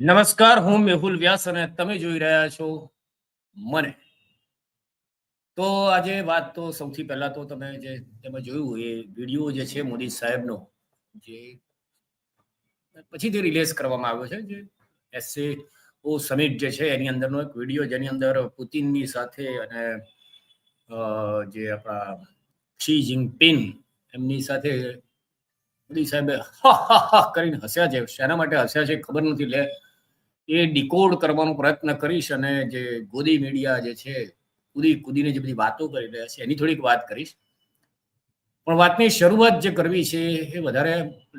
નમસ્કાર, હું મેહુલ વ્યાસ અને તમે જોઈ રહ્યા છો મને. તો આજે વાત તો સૌથી પહેલા તો તમે જે તમે જોયું એ વીડિયો જે છે મોદી સાહેબનો, જે પછી તે રિલીઝ કરવામાં આવ્યો છે, જે એસએ ઓ સમિટ જે છે એની અંદરનો એક વીડિયો જેની અંદર પુતિનની સાથે અને જે આપણા શી જિંગપિન એમની સાથે મોદી સાહેબે કરીને હસ્યા છે. શેના માટે હસ્યા છે ખબર નથી. લે એ ડિકોડ કરવાનો પ્રયત્ન કરીશ અને જે ગોદી મીડિયા જે છે, કૂદી, કૂદીને જે બધી વાતો કરી રહ્યા છે, એની થોડીક વાત કરીશ. પણ વાતની શરૂઆત જે કરવી છે, એ વધારે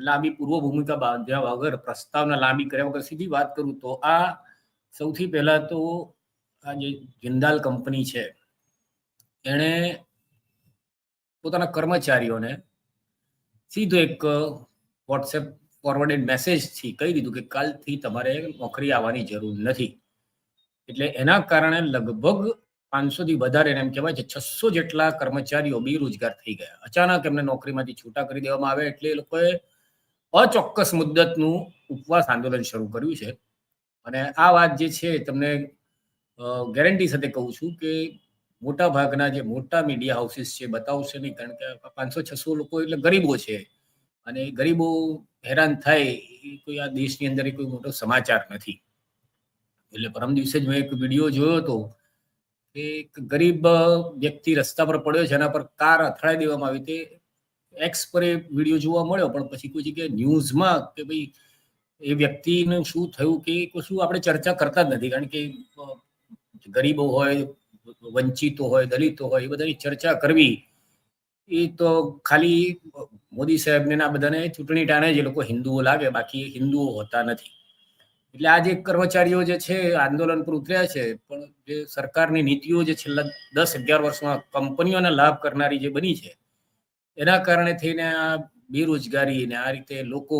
લાંબી પૂર્વ ભૂમિકા બાંધ્યા વગર, પ્રસ્તાવના લાંબી કર્યા વગર સીધી વાત કરું તો આ સૌથી પહેલા તો આ જે જિંદાલ કંપની છે, એણે પોતાના કર્મચારીઓને સીધો એક વોટ્સએપ ફોરવર્ડેડ મેસેજથી કહી દીધું કે કાલથી તમારે નોકરી આવવાની જરૂર નથી. એટલે એના કારણે લગભગ પાંચસો થી વધારે એમ કહેવાય છે, છસો જેટલા કર્મચારીઓ બેરોજગાર થઈ ગયા. અચાનક એમને નોકરીમાંથી છૂટા કરી દેવામાં આવે એટલે એ લોકોએ અચોક્કસ મુદ્દતનું ઉપવાસ આંદોલન શરૂ કર્યું છે. અને આ વાત જે છે તમને ગેરંટી સાથે કહું છું કે મોટા ભાગના જે મોટા મીડિયા હાઉસીસ છે, બતાવશે નહીં. કારણ કે પાંચસો, છસો લોકો એટલે ગરીબો છે. અને ગરીબો હેરાન થાય, એ કોઈ આ દેશની અંદર એ કોઈ મોટો સમાચાર નથી. એટલે પરમ દિવસે જ મેં એક વીડિયો જોયો હતો કે એક ગરીબ વ્યક્તિ રસ્તા પર પડ્યો છે, એના પર કાર અથડાઈ દેવામાં આવી તે એક્સ પર એ વીડિયો જોવા મળ્યો, પણ પછી કોઈ જગ્યાએ ન્યૂઝમાં કે ભાઈ એ વ્યક્તિનું શું થયું કે કશું આપણે ચર્ચા કરતા જ નથી, કારણ કે ગરીબો હોય, વંચિતો હોય, દલિતો હોય, એ બધાની ચર્ચા કરવી, એ તો ખાલી મોદી સાહેબને આ બધાને ચૂંટણી ટાણે જે લોકો હિન્દુઓ લાગે, બાકી હિન્દુઓ હોતા નથી. એટલે આ જે કર્મચારીઓ જે છે આંદોલન પર ઉતર્યા છે, પણ જે સરકારની નીતિઓ જે છેલ્લા દસ અગિયાર વર્ષમાં કંપનીઓને લાભ કરનારી જે બની છે, એના કારણે થઈને આ બેરોજગારી ને આ રીતે લોકો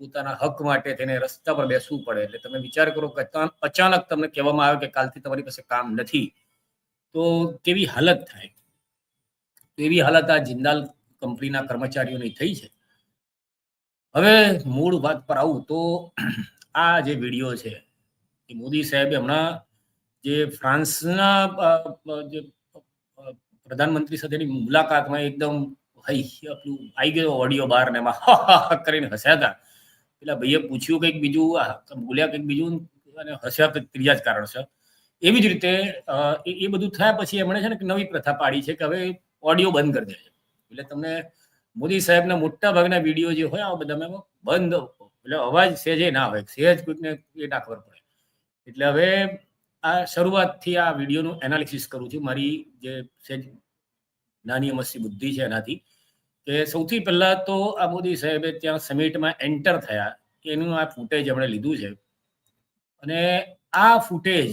પોતાના હક માટે તેને રસ્તા પર બેસવું પડે. એટલે તમે વિચાર કરો કે અચાનક તમને કહેવામાં આવે કે કાલથી તમારી પાસે કામ નથી, તો કેવી હાલત થાય? એવી હાલત આ જિંદાલ કંપનીના કર્મચારીઓની થઈ છે. હવે મૂળ વાત પર આવું તો આ જે વીડિયો છે, એ મોદી સાહેબે હમણાં જે ફ્રાન્સના જે પ્રધાનમંત્રી સાથેની મુલાકાતમાં એકદમ હઈ આપણું આવી ગયો ઓડિયો બહાર ને એમાં કરીને હસ્યા હતા. પેલા ભાઈએ પૂછ્યું કંઈક બીજું બોલ્યા કંઈક બીજું અને હસ્યા કંઈક ત્રીજા જ કારણ છે એવી જ રીતે એ બધું થયા પછી એમણે છે ને નવી પ્રથા પાડી છે કે હવે ઓડિયો બંધ કરી દે છે. એટલે તમને મોદી સાહેબના મોટા ભાગના વીડિયો જે હોય આ બધામાં બંધ, એટલે અવાજ સહેજે ના હોય, સહેજ કોઈકને એ ના ખબર પડે. એટલે હવે આ શરૂઆતથી આ વિડીયોનું એનાલિસિસ કરું છું. મારી જે સહેજ નાની અમસ્તી બુદ્ધિ છે એનાથી, કે સૌથી પહેલા તો આ મોદી સાહેબે ત્યાં સમિટમાં એન્ટર થયા એનું આ ફૂટેજ એમણે લીધું છે. અને આ ફૂટેજ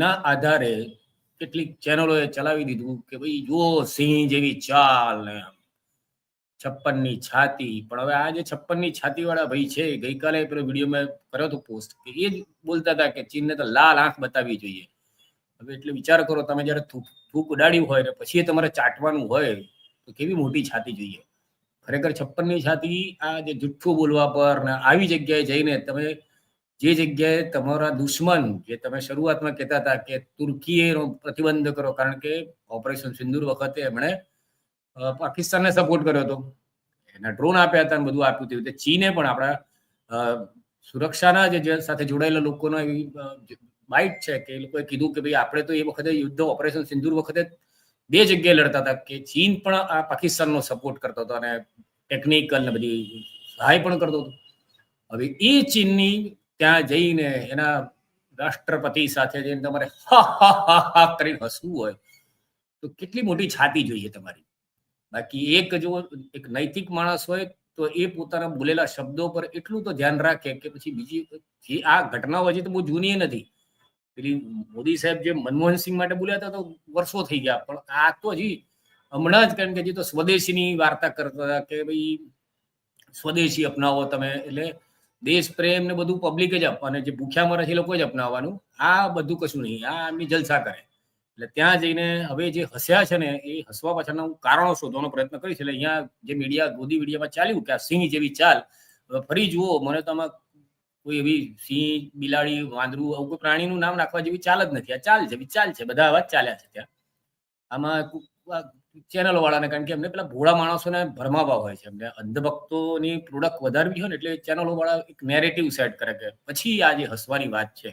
ના આધારે કેટલીક ચેનલોએ ચલાવી દીધું કે ભાઈ જુઓ સિંહ જેવી ચાલ ને છપ્પનની છાતી, પણ હવે આ જે છપ્પનની છાતી વાળા ભાઈ છે, ગઈકાલે પેલો વીડિયો મેં કર્યો હતો પોસ્ટ કે એ જ બોલતા હતા કે ચીનને તો લાલ આંખ બતાવવી જોઈએ. હવે એટલે વિચાર કરો તમે જ્યારે થૂક થૂક ઉડાડ્યું હોય ને પછી એ તમારે ચાટવાનું હોય, તો કેવી મોટી છાતી જોઈએ? ખરેખર છપ્પનની છાતી આ જે જુઠ્ઠું બોલવા પર ને આવી જગ્યાએ જઈને તમે જે જગ્યાએ તમારા દુશ્મન, જે તમે શરૂઆતમાં કહેતા હતા કે તુર્કીએ પ્રતિબંધ કરો કારણ કે ઓપરેશન સિંદૂર વખતે એમણે પાકિસ્તાનને સપોર્ટ કર્યો હતો. એના ડ્રોન આપ્યા હતા બધું આપ્યું હતું ચીને પણ આપણા સુરક્ષાના જે સાથે જોડાયેલા લોકોનો એવી બાઇટ છે કે એ લોકોએ કીધું કે ભાઈ આપણે તો એ વખતે યુદ્ધ, ઓપરેશન સિંદૂર વખતે બે જગ્યાએ લડતા હતા કે ચીન પણ આ પાકિસ્તાનનો સપોર્ટ કરતો હતો અને ટેકનિકલ ને બધી સહાય પણ કરતો હતો. હવે એ ચીનની ત્યાં જઈને એના રાષ્ટ્રપતિ સાથે જઈને તમારે હા હા હા હસવું હોય, તો કેટલી મોટી છાતી જોઈએ તમારી. બાકી એક જો એક નૈતિક માણસ હોય, તો એ પોતાના બોલેલા શબ્દો પર એટલું તો ધ્યાન રાખે કે પછી બીજી જે આ ઘટનાઓ હજી તો બહુ જૂની નથી. પેલી મોદી સાહેબ જે મનમોહનસિંહ માટે બોલ્યા હતા તો વર્ષો થઈ ગયા, પણ આ તો હજી હમણાં જ કારણ કે હજી તો સ્વદેશીની વાર્તા કરતા હતા કે ભાઈ સ્વદેશી અપનાવો તમે, એટલે દેશ, પ્રેમ ને બધું પબ્લિક જ આપવાનું જે ભૂખ્યા મરે છે લોકો જ અપનાવવાનું. આ બધું કશું નહીં. આ એમની જલસા કરે. એટલે ત્યાં જઈને હવે જે હસ્યા છે ને, એ હસવા પાછળના હું કારણો શોધવાનો પ્રયત્ન કરીશ. એટલે અહીંયા જે મીડિયા ગોદી મીડિયામાં ચાલ્યું કે આ સિંહ જેવી ચાલ ફરી જુઓ, મને તો આમાં કોઈ એવી સિંહ, બિલાડી, વાંદરું આવું કોઈ પ્રાણીનું નામ રાખવા જેવી ચાલ જ નથી. આ ચાલ છે ચાલ છે, બધા આવા જ ચાલ્યા છે ત્યાં. આમાં ચેનલો વાળાને કારણ કે એમને પેલા ભોળા માણસોને ભરમાવા હોય છે. એમને અંધભક્તોની પ્રોડક્ટ વધારવી હોય ને એટલે ચેનલો વાળા એક નેરેટિવ સેટ કરે કે પછી આ જે હસવાની વાત છે.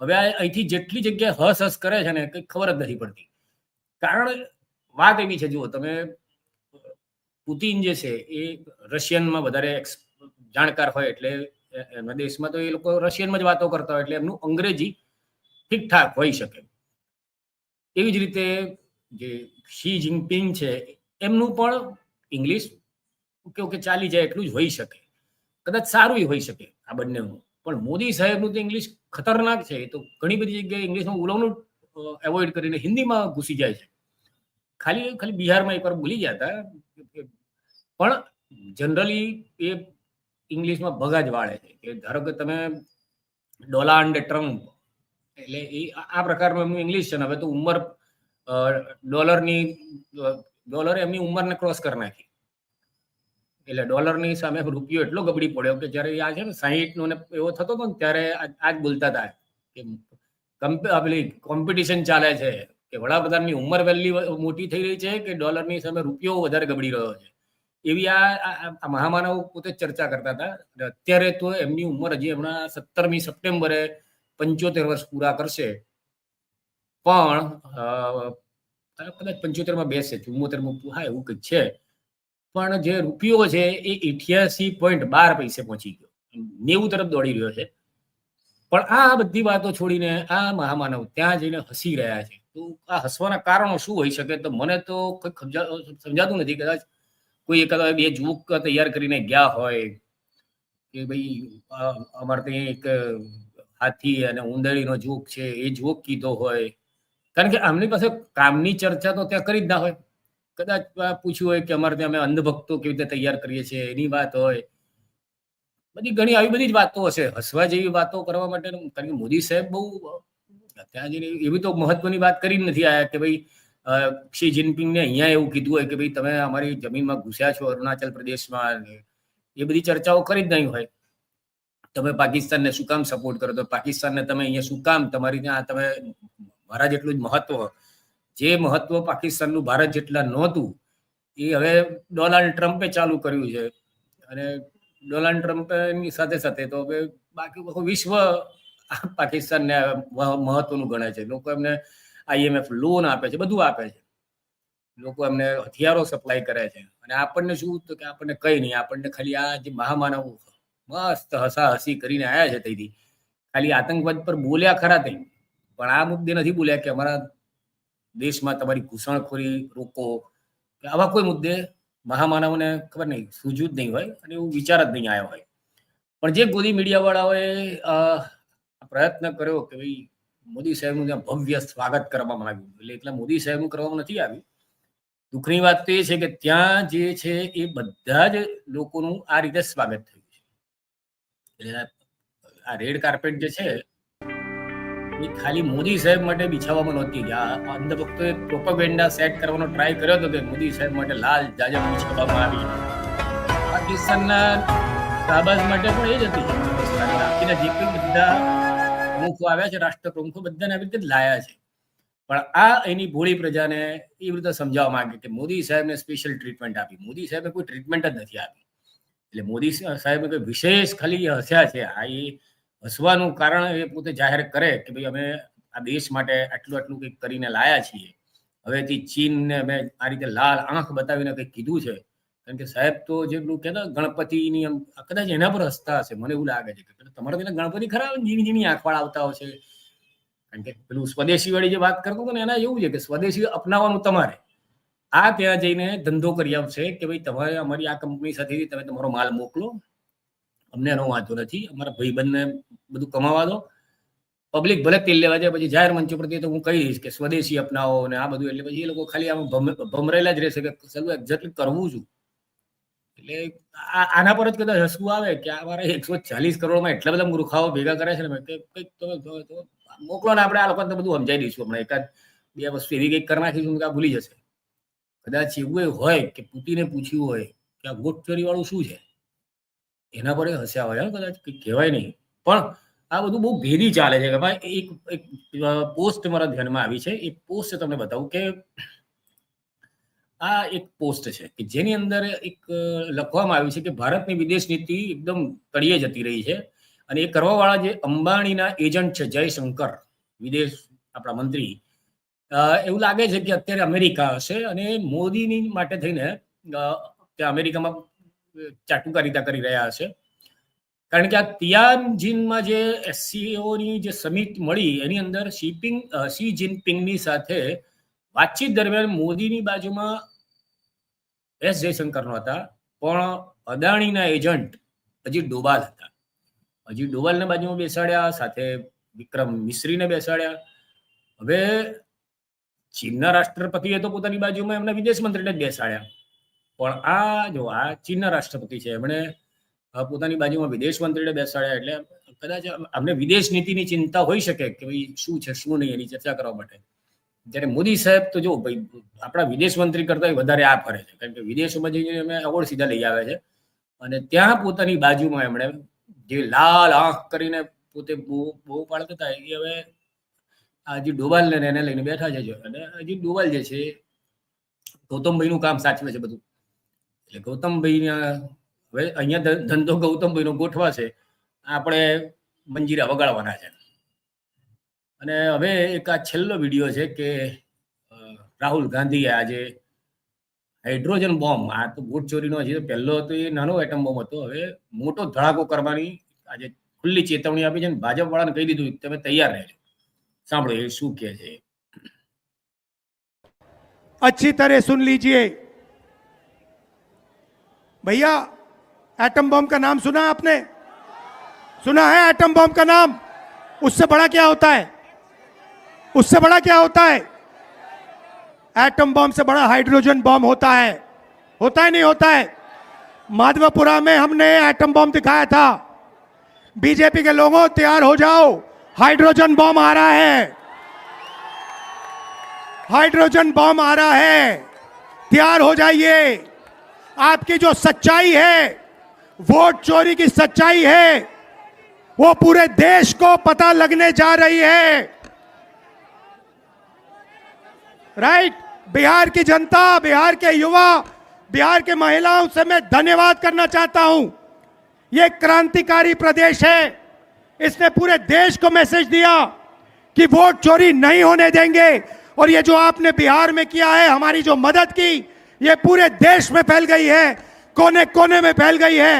હવે આ અહીંથી જેટલી જગ્યાએ હસ હસ કરે છે ને કંઈ ખબર જ નથી પડતી. કારણ વાત એવી છે, જુઓ તમે, પુતિન જે છે એ રશિયનમાં વધારે જાણકાર હોય એટલે એમના દેશમાં તો એ લોકો રશિયનમાં જ વાતો કરતા હોય એટલે એમનું અંગ્રેજી ઠીકઠાક હોઈ શકે. એવી જ રીતે જે શી જિનપિંગ છે, એમનું પણ ઇંગ્લિશ ઓકે ચાલી જાય એટલું જ હોઈ શકે. કદાચ સારું હોઈ શકે આ બંનેનું. પણ મોદી સાહેબનું તો ઇંગ્લિશ ખતરનાક છે, એ તો ઘણી બધી જગ્યાએ ઇંગ્લિશમાં બોલવાનું એવોઇડ કરીને હિન્દીમાં ઘૂસી જાય છે. ખાલી ખાલી બિહારમાં એકવાર બોલી ગયા હતા. પણ જનરલી એ ઇંગ્લિશમાં ભગા જ વાળે છે. કે ધારો કે તમે ડોલા ડોનાલ્ડ ટ્રમ્પ, એટલે એ આ પ્રકારનું એમનું ઇંગ્લિશ છે ને, હવે તો ઉંમર ડોલરની, ડોલર એમની ઉંમરને ક્રોસ કરી નાખી. એટલે ડોલરની સામે રૂપિયો એટલો ગબડી પડ્યો કે જ્યારે આ છે ને સાહીઠનો ને એવો થતો હતો ને ત્યારે આજ બોલતા હતા કે પેલી કોમ્પિટિશન ચાલે છે કે વડાપ્રધાનની ઉંમર વહેલી મોટી થઈ રહી છે કે ડોલરની સામે રૂપિયો વધારે ગબડી રહ્યો છે. એવી આ મહામાનવ પોતે ચર્ચા કરતા હતા. અત્યારે તો એમની ઉંમર હજી હમણાં સત્તરમી સપ્ટેમ્બરે પંચોતેર વર્ષ પૂરા કરશે. પણ કદાચ પંચોતેરમાં બેસે ચુમ્મોતેરમાં હા એવું કંઈક છે. પણ જે રૂપિયો છે એ ઇઠ્યાસી પોઈન્ટ બાર પૈસે પહોંચી ગયો. નેવું તરફ દોડી રહ્યો છે. પણ આ બધી વાતો છોડીને આ મહામાનવ ત્યાં જઈને હસી રહ્યા છે. તો આ હસવાના કારણો શું હોઈ શકે? તો મને તો કંઈક સમજાતું નથી. કદાચ કોઈ એકાદ બે જોક તૈયાર કરીને ગયા હોય કે ભાઈ અમારે ત્યાં એક હાથી અને ઉંદરીનો જોક છે. એ જોક કીધો હોય. કારણ કે આમની પાસે કામની ચર્ચા તો ત્યાં કરી જ ના હોય. કદાચ પૂછ્યું હોય કે અમારે ત્યાં અમે અંધભક્તો કેવી રીતે તૈયાર કરીએ છીએ, એની વાત હોય. બધી ઘણી આવી બધી જ વાતો હશે. હસવા જેવી વાતો કરવા માટે કારણ કે મોદી સાહેબ બહુ, ત્યાં જઈને એવી તો મહત્વની વાત કરી નથી આયા કે ભાઈ શી જિનપિંગને અહીંયા એવું કીધું હોય કે ભાઈ, તમે અમારી જમીનમાં ઘૂસ્યા છો અરુણાચલ પ્રદેશમાં એ બધી ચર્ચાઓ કરી જ નહીં હોય. તમે પાકિસ્તાનને શું કામ સપોર્ટ કરો? તો પાકિસ્તાનને તમે અહીંયા શું કામ? તમારી ત્યાં તમે મારા જેટલું જ મહત્વ, જે મહત્વ પાકિસ્તાનનું ભારત જેટલા નહોતું, એ હવે ડોનાલ્ડ ટ્રમ્પે ચાલુ કર્યું છે. અને ડોનાલ્ડ ટ્રમ્પની સાથે સાથે તો હવે બાકી વિશ્વ પાકિસ્તાનને મહત્વનું ગણે છે. લોકો એમને આઈએમએફ લોન આપે છે, બધું આપે છે. લોકો એમને હથિયારો સપ્લાય કરે છે. અને આપણને શું તો કે આપણને કઈ નહીં, આપણને ખાલી આ જે મહામાનવ મસ્ત હસા હસી કરીને આવ્યા છે તેથી ખાલી આતંકવાદ પર બોલ્યા ખરા થઈ પણ આ મુદ્દે નથી બોલ્યા કે અમારા દેશમાં તમારી ઘૂસણખોરી રોકો. કે આવા કોઈ મુદ્દે મહામાનવને ખબર નહીં સૂજ્યું જ નહીં હોય અને એવું વિચાર જ નહીં આવ્યો હોય. પણ જે ગોદી મીડિયાવાળાઓએ પ્રયત્ન કર્યો કે ભાઈ, મોદી સાહેબનું ત્યાં ભવ્ય સ્વાગત કરવામાં આવ્યું. એટલે એટલા મોદી સાહેબનું કરવામાં નથી આવ્યું. દુઃખની વાત તો એ છે કે ત્યાં જે છે એ બધા જ લોકોનું આ રીતે સ્વાગત થયું છે. એટલે આ રેડ કાર્પેટ જે છે એ ખાલી મોદી સાહેબ માટે બિછાવવામાં નહોતી આ અંધભક્તોએ પ્રોપોગેન્ડા સેટ કરવાનો ટ્રાય કર્યો હતો કે મોદી સાહેબ માટે લાલ જાજમ બિછાવવામાં આવી. પાકિસ્તાનના શાહબાજ માટે પણ એ જ હતી. બાકીના જે કંઈ બધા પ્રમુખો આવ્યા છે રાષ્ટ્ર બધાને આવી રીતે લાયા છે. પણ આ એની ભોળી પ્રજાને એ રીતે સમજાવવા માંગે કે મોદી સાહેબને સ્પેશિયલ ટ્રીટમેન્ટ આપી. મોદી સાહેબે કોઈ ટ્રીટમેન્ટ જ નથી આપી. એટલે મોદી સાહેબે કોઈ વિશેષ ખાલી હસ્યા છે. આ એ હસવાનું કારણ એ પોતે જાહેર કરે કે ભાઈ અમે આ દેશ માટે આટલું આટલું કંઈક કરીને લાયા છીએ. હવેથી ચીનને મેં આ રીતે લાલ આંખ બતાવીને કંઈક કીધું છે. કારણ કે સાહેબ તો જેટલું કે ગણપતિની આમ કદાચ એના પર હસતા હશે, મને એવું લાગે છે. કે તમારે પેલા ગણપતિ ખરા ઝીણી ઝીણી આંખવાળા આવતા હશે. કારણ કે પેલું સ્વદેશી વાળી જે વાત કરતો હતો ને, એના એવું છે કે સ્વદેશી અપનાવવાનું તમારે. આ ત્યાં જઈને ધંધો કરી આવશે કે ભાઈ તમારે અમારી આ કંપની સાથે તમે તમારો માલ મોકલો. અમને એનો વાંધો નથી. અમારા ભાઈબંધને બધું કમાવા દો. પબ્લિક ભલે તેલ લેવા જાય, પછી જાહેર મંચ ઉપરથી તો હું કહી દઈશ કે સ્વદેશી અપનાવો ને આ બધું એટલે પછી એ લોકો ખાલી આમ ભમરેલા જ રહેશે કે સલું એક્ઝેક્ટલી કરવું છું. એટલે આના પર જ કદાચ હસવું આવે કે અમારે એકસો ચાલીસ કરોડમાં એટલા બધા મૂર્ખાઓ ભેગા કરે છે ને કે કંઈક તમે મોકલો ને આપણે આ લોકોને બધું સમજાવી દઈશું હમણાં. એકાદ બે વસ્તુ એવી કંઈક કરી નાખીશું કે આ ભૂલી જશે. કદાચ એવું હોય કે પુતિને પૂછ્યું હોય કે આ ગોટ વાળું શું છે? એના પર હસ્યા હોય કદાચ કહેવાય નહીં. પણ આ બધું બહુ ભેદી ચાલે છે કે ભાઈ, એક એક પોસ્ટ મારા ધ્યાનમાં આવી છે. એ પોસ્ટ તમને બતાવું કે આ એક પોસ્ટ છે કે જેની અંદર એક લખવામાં આવ્યું છે કે ભારતની વિદેશ નીતિ એકદમ તળિયે જતી રહી છે અને એ કરવાવાળા જે અંબાણીના એજન્ટ છે જયશંકર, વિદેશ આપણા મંત્રી એવું લાગે છે કે અત્યારે અમેરિકા હશે અને મોદીની માટે થઈને ત્યાં અમેરિકામાં ચાટુકારિતા કરી રહ્યા છે. કારણ કે આ તિયાનજિનમાં જે એસસીઓની જે સમિટ મળી, એની અંદર શીપિંગ સી જિનપિંગની સાથે વાતચીત દરમિયાન મોદીની બાજુમાં એસ જયશંકરનો હતા, પણ અદાણીના એજન્ટ અજીત ડોભાલ હતા. અજીત ડોભાલને બાજુમાં બેસાડ્યા, સાથે વિક્રમ મિશ્રીને બેસાડ્યા. હવે ચીનના રાષ્ટ્રપતિએ તો પોતાની બાજુમાં એમના વિદેશ મંત્રીને જ બેસાડ્યા. પણ આ જો આ ચીનના રાષ્ટ્રપતિ છે, એમણે પોતાની બાજુમાં વિદેશ મંત્રીને બેસાડ્યા એટલે કદાચ અમને વિદેશ નીતિની ચિંતા હોઈ શકે કે ભાઈ શું છે, શું નહીં એની ચર્ચા કરવા માટે. જ્યારે મોદી સાહેબ તો જો ભાઈ આપણા વિદેશ મંત્રી કરતા વધારે આ ફરે છે, કારણ કે વિદેશોમાં જઈને અમે અવોર્ડ સીધા લઈ આવે છે. અને ત્યાં પોતાની બાજુમાં એમણે જે લાલ આંખ કરીને પોતે બહુ બહુ પાડતા હતા, એ હવે હજી ડોભાલને ને એને લઈને બેઠા છે જો. અને હજી ડોવાલ જે છે, ગૌતમભાઈનું કામ સાચવે છે બધું. એટલે ગૌતમભાઈ હવે અહીંયા ધંધો ગૌતમભાઈનો ગોઠવા છે આપણે મંજીરા વગાડવાના છે. અને હવે એક આ છેલ્લો વીડિયો છે કે રાહુલ ગાંધી આજે હાઇડ્રોજન બોમ્બ, આ તો ગુટ ચોરીનો છે, પહેલો તો એ નાનો આઈટમ બોમ્બ હતો. હવે મોટો ધડાકો કરવાની આજે ખુલ્લી ચેતવણી આપી છે અને ભાજપવાળાને કહી દીધું, તમે તૈયાર રહેજો. સાંભળો એ શું કહે છે. અચ્છી તરહ સુન લીજીએ भैया एटम बम का नाम सुना आपने? सुना है एटम बम का नाम? उससे बड़ा क्या होता है? उससे बड़ा क्या होता है? एटम बम से बड़ा हाइड्रोजन बम होता है। होता है, नहीं होता है? माधवपुरा में हमने एटम बम दिखाया था। बीजेपी के लोगों, तैयार हो जाओ। हाइड्रोजन बम आ रहा है। हाइड्रोजन बम आ रहा है। तैयार हो जाइए। आपकी जो सच्चाई है, वोट चोरी की सच्चाई है, वो पूरे देश को पता लगने जा रही है। राइट बिहार की जनता, बिहार के युवा, बिहार के महिलाओं से मैं धन्यवाद करना चाहता हूँ। ये क्रांतिकारी प्रदेश है। इसने पूरे देश को मैसेज दिया कि वोट चोरी नहीं होने देंगे। और ये जो आपने बिहार में किया है, हमारी जो मदद की ये पूरे देश में फैल गई है कोने कोने में फैल गई है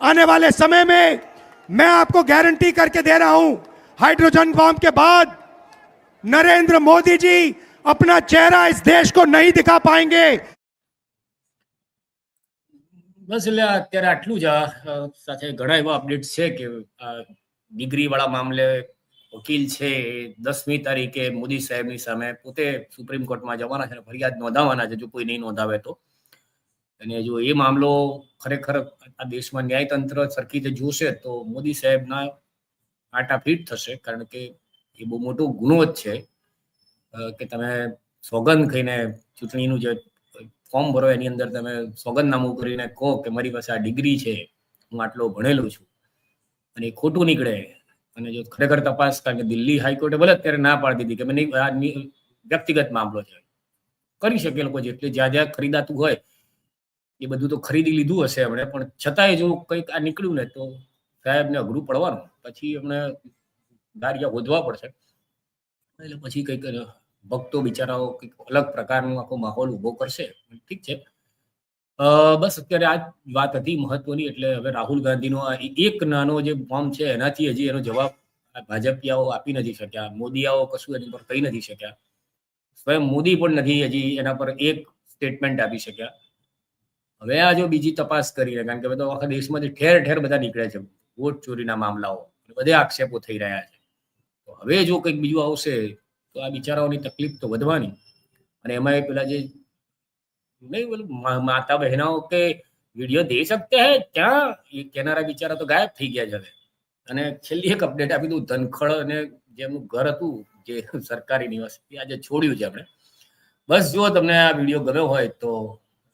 आने वाले समय में मैं आपको गारंटी करके दे रहा हूं हाइड्रोजन बम के बाद नरेंद्र मोदी जी अपना चेहरा इस देश को नहीं दिखा पाएंगे બસ એટલે અત્યારે આટલું જ આ અ, સાથે ઘણા એવા અપડેટ છે કે ડિગ્રી વાળા મામલે વકીલ છે એ દસમી તારીખે મોદી સાહેબની સામે પોતે સુપ્રીમ કોર્ટમાં જવાના છે અને ફરિયાદ નોંધાવવાના છે, જો કોઈ નહીં નોંધાવે તો. અને જો એ મામલો ખરેખર આ દેશમાં ન્યાયતંત્ર સરખી રીતે જોશે તો મોદી સાહેબના આટા ફીટ થશે, કારણ કે એ બહુ મોટો ગુનો જ છે. કે તમે સોગંદ ખાઈને ચૂંટણીનું જે ફોર્મ ભરો, એની અંદર તમે સોગંદનામું કરીને કહો કે મારી પાસે આ ડિગ્રી છે, હું આટલો ભણેલો છું. અને એ ખોટું નીકળે અને જો ખરેખર તપાસ કારણ કે દિલ્હી હાઈકોર્ટે ભલે અત્યારે ના પાડી દીધી કે મને વ્યક્તિગત મામલો છે. કરી શકે લોકો જેટલે જ્યાં જ્યાં ખરીદાતું હોય, એ બધું તો ખરીદી લીધું હશે એમણે. પણ છતાંય જો કંઈક આ નીકળ્યું ને તો સાહેબને અઘરું પડવાનું. પછી એમણે દારિયા ગોધવા પડશે. એટલે પછી કંઈક ભક્તો બિચારાઓ કંઈક અલગ પ્રકારનો આખો માહોલ ઊભો કરશે. ઠીક છે. બસ અત્યારે આ વાત હતી મહત્વની, એટલે હવે રાહુલ ગાંધીનો એક નાનો જે ફોર્મ છે, એનાથી હજી એનો જવાબ ભાજપિયાઓ આપી નથી શક્યા, મોદીયાઓ કશું એની પર કહી નથી શક્યા. સ્વયં મોદી પણ નથી હજી એના પર એક સ્ટેટમેન્ટ આપી શક્યા. હવે આ જો બીજી તપાસ કરીને કારણ કે તો આખા દેશમાંથી ઠેર ઠેર બધા નીકળે છે, વોટ ચોરીના મામલાઓ બધે આક્ષેપો થઈ રહ્યા છે. હવે જો કંઈક બીજું આવશે, તો આ બિચારાઓની તકલીફ તો વધવાની. અને એમાં પેલા જે नहीं बोले मा- माता बहनों के વિડીયો દે શકતે હે ક્યાં એ કહેનારા બિચારા તો ગાયબ થઈ ગયા છે હવે અને છેલ્લી એક અપડેટ આપી દઉં ધનખડ અને જેમનું ઘર હતું જે સરકારી નિવાસ એ આજે છોડ્યું છે આપણે બસ જો તમને આ વિડીયો ગમ્યો હોય તો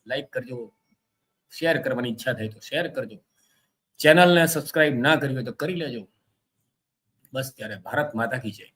લાઈક કરજો શેર કરવાની ઈચ્છા થાય તો શેર કરજો ચેનલને સબસ્ક્રાઇબ ના કરી હોય તો કરી લેજો બસ ત્યારે ભારત માતા કી જય